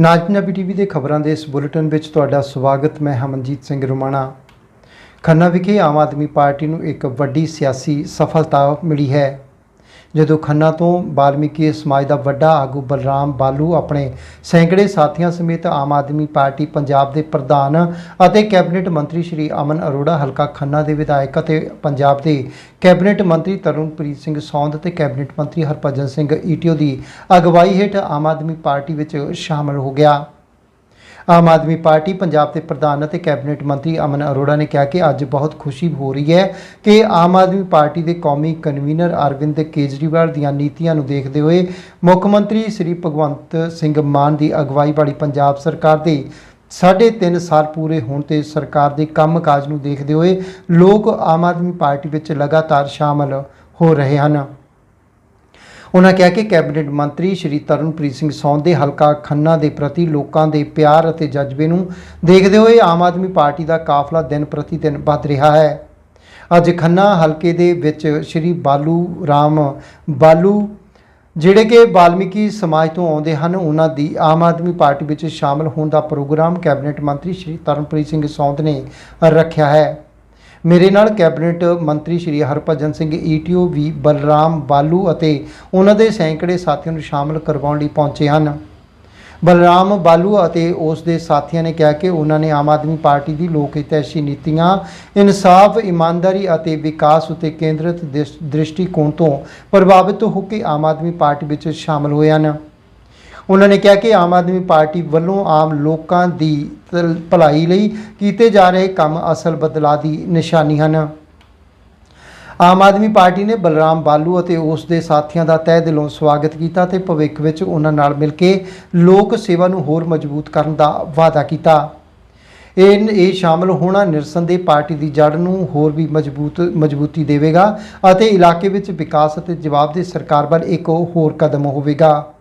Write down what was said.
ਨਾਜ Punjabi TV ਦੇ ਖਬਰਾਂ ਦੇ ਇਸ ਬੁਲੇਟਿਨ ਵਿੱਚ ਤੁਹਾਡਾ ਸਵਾਗਤ, ਮੈਂ ਹਮਨਜੀਤ ਸਿੰਘ ਰੁਮਾਣਾ। ਖੰਨਾ ਵਿਖੇ ਆਮ ਆਦਮੀ ਪਾਰਟੀ ਨੂੰ ਇੱਕ ਵੱਡੀ ਸਿਆਸੀ ਸਫਲਤਾ ਮਿਲੀ ਹੈ। ਜਦੋਂ ਖੰਨਾ ਤੋਂ ਬਾਲਮੀਕੀ ਸਮਾਜ ਦਾ ਵੱਡਾ ਆਗੂ ਬਲਰਾਮ ਬਾਲੂ ਆਪਣੇ ਸੈਂਕੜੇ ਸਾਥੀਆਂ ਸਮੇਤ ਆਮ ਆਦਮੀ ਪਾਰਟੀ ਪੰਜਾਬ ਦੇ ਪ੍ਰਧਾਨ ਅਤੇ ਕੈਬਨਿਟ ਮੰਤਰੀ ਸ਼੍ਰੀ ਅਮਨ ਅਰੋੜਾ, ਹਲਕਾ ਖੰਨਾ ਦੇ ਵਿਧਾਇਕ ਅਤੇ ਪੰਜਾਬ ਦੇ ਕੈਬਨਿਟ ਮੰਤਰੀ ਤਰੁਣਪ੍ਰੀਤ ਸਿੰਘ ਸੌਂਦ ਅਤੇ ਕੈਬਨਿਟ ਮੰਤਰੀ ਹਰਭਜਨ ਸਿੰਘ ਈਟੀਓ ਦੀ ਅਗਵਾਈ ਹੇਠ ਆਮ ਆਦਮੀ ਪਾਰਟੀ ਵਿੱਚ ਸ਼ਾਮਲ ਹੋ ਗਿਆ। ਆਮ ਆਦਮੀ ਪਾਰਟੀ ਪੰਜਾਬ ਦੇ ਪ੍ਰਧਾਨ ਅਤੇ ਕੈਬਨਿਟ ਮੰਤਰੀ ਅਮਨ ਅਰੋੜਾ ਨੇ ਕਿਹਾ ਕਿ ਅੱਜ ਬਹੁਤ ਖੁਸ਼ੀ ਹੋ ਰਹੀ ਹੈ ਕਿ ਆਮ ਆਦਮੀ ਪਾਰਟੀ ਦੇ ਕੌਮੀ ਕਨਵੀਨਰ ਅਰਵਿੰਦ ਕੇਜਰੀਵਾਲ ਦੀਆਂ ਨੀਤੀਆਂ ਨੂੰ ਦੇਖਦੇ ਹੋਏ ਮੁੱਖ ਮੰਤਰੀ ਸ੍ਰੀ ਭਗਵੰਤ ਸਿੰਘ ਮਾਨ ਦੀ ਅਗਵਾਈ ਵਾਲੀ ਪੰਜਾਬ ਸਰਕਾਰ ਦੇ ਸਾਢੇ ਤਿੰਨ ਸਾਲ ਪੂਰੇ ਹੋਣ ਤੇ ਸਰਕਾਰ ਦੇ ਕੰਮਕਾਜ ਨੂੰ ਦੇਖਦੇ ਹੋਏ ਲੋਕ ਆਮ ਆਦਮੀ ਪਾਰਟੀ ਵਿੱਚ ਲਗਾਤਾਰ ਸ਼ਾਮਲ ਹੋ ਰਹੇ ਹਨ। ਉਹਨਾਂ ਕਿਹਾ ਕਿ ਕੈਬਨਿਟ ਮੰਤਰੀ ਸ਼੍ਰੀ ਤਰਨਪ੍ਰੀਤ ਸਿੰਘ ਸੌਂਦ ਦੇ ਹਲਕਾ ਖੰਨਾ ਦੇ ਪ੍ਰਤੀ ਲੋਕਾਂ ਦੇ ਪਿਆਰ ਅਤੇ ਜਜ਼ਬੇ ਨੂੰ ਦੇਖਦੇ ਹੋਏ ਆਮ ਆਦਮੀ ਪਾਰਟੀ ਦਾ ਕਾਫਲਾ ਦਿਨ ਪ੍ਰਤੀ ਦਿਨ ਵੱਧ ਰਿਹਾ ਹੈ। ਅੱਜ ਖੰਨਾ ਹਲਕੇ ਦੇ ਵਿੱਚ ਸ਼੍ਰੀ ਬਾਲੂ ਰਾਮ ਬਾਲੂ, ਜਿਹੜੇ ਕਿ ਬਾਲਮੀਕੀ ਸਮਾਜ ਤੋਂ ਆਉਂਦੇ ਹਨ ਉਹਨਾਂ ਦੀ ਆਮ ਆਦਮੀ ਪਾਰਟੀ ਵਿੱਚ ਸ਼ਾਮਲ ਹੋਣ ਦਾ ਪ੍ਰੋਗਰਾਮ ਕੈਬਨਿਟ ਮੰਤਰੀ ਸ਼੍ਰੀ ਤਰਨਪ੍ਰੀਤ ਸਿੰਘ ਸੌਂਦ ਨੇ ਰੱਖਿਆ ਹੈ। ਮੇਰੇ ਨਾਲ ਕੈਬਨਿਟ ਮੰਤਰੀ ਸ਼੍ਰੀ ਹਰਭਜਨ ਸਿੰਘ ਈਟੀਓ ਵੀ ਬਲਰਾਮ ਬਾਲੂ ਅਤੇ ਉਹਨਾਂ ਦੇ ਸੈਂਕੜੇ ਸਾਥੀਆਂ ਨੂੰ ਸ਼ਾਮਲ ਕਰਵਾਉਣ ਲਈ ਪਹੁੰਚੇ ਹਨ। ਬਲਰਾਮ ਬਾਲੂ ਅਤੇ ਉਸ ਦੇ ਸਾਥੀਆਂ ਨੇ ਕਿਹਾ ਕਿ ਉਹਨਾਂ ਨੇ ਆਮ ਆਦਮੀ ਪਾਰਟੀ ਦੀ ਲੋਕ ਹਿਤੈਸ਼ੀ ਨੀਤੀਆਂ, ਇਨਸਾਫ, ਇਮਾਨਦਾਰੀ ਅਤੇ ਵਿਕਾਸ ਉਤੇ ਕੇਂਦਰਿਤ ਦਿਸ- ਦ੍ਰਿਸ਼ਟੀਕੋਣ ਤੋਂ ਪ੍ਰਭਾਵਿਤ ਹੋ ਕੇ ਆਮ ਆਦਮੀ ਪਾਰਟੀ ਵਿੱਚ ਸ਼ਾਮਲ ਹੋਏ ਹਨ। ਉਹਨਾਂ ਨੇ ਕਿਹਾ ਕਿ ਆਮ ਆਦਮੀ ਪਾਰਟੀ ਵੱਲੋਂ ਆਮ ਲੋਕਾਂ ਦੀ ਭਲਾਈ ਲਈ ਕੀਤੇ ਜਾ ਰਹੇ ਕੰਮ ਅਸਲ ਬਦਲਾਅ ਦੀ ਨਿਸ਼ਾਨੀ ਹਨ। ਆਮ ਆਦਮੀ ਪਾਰਟੀ ਨੇ ਬਲਰਾਮ ਬਾਲੂ ਅਤੇ ਉਸ ਦੇ ਸਾਥੀਆਂ ਦਾ ਤਹਿ ਦਿਲੋਂ ਸਵਾਗਤ ਕੀਤਾ ਤੇ ਭਵਿੱਖ ਵਿੱਚ ਉਹਨਾਂ ਨਾਲ ਮਿਲ ਕੇ ਲੋਕ ਸੇਵਾ ਨੂੰ ਹੋਰ ਮਜ਼ਬੂਤ ਕਰਨ ਦਾ ਵਾਅਦਾ ਕੀਤਾ। ਇਹ ਇਹ ਸ਼ਾਮਲ ਹੋਣਾ ਨਿਰਸੰਦੇਹ ਪਾਰਟੀ ਦੀ ਜੜ ਨੂੰ ਹੋਰ ਵੀ ਮਜ਼ਬੂਤ, ਮਜ਼ਬੂਤੀ ਦੇਵੇਗਾ ਅਤੇ ਇਲਾਕੇ ਵਿੱਚ ਵਿਕਾਸ ਅਤੇ ਜਵਾਬਦੇਹ ਸਰਕਾਰ ਵੱਲ ਇੱਕ ਹੋਰ ਕਦਮ ਹੋਵੇਗਾ।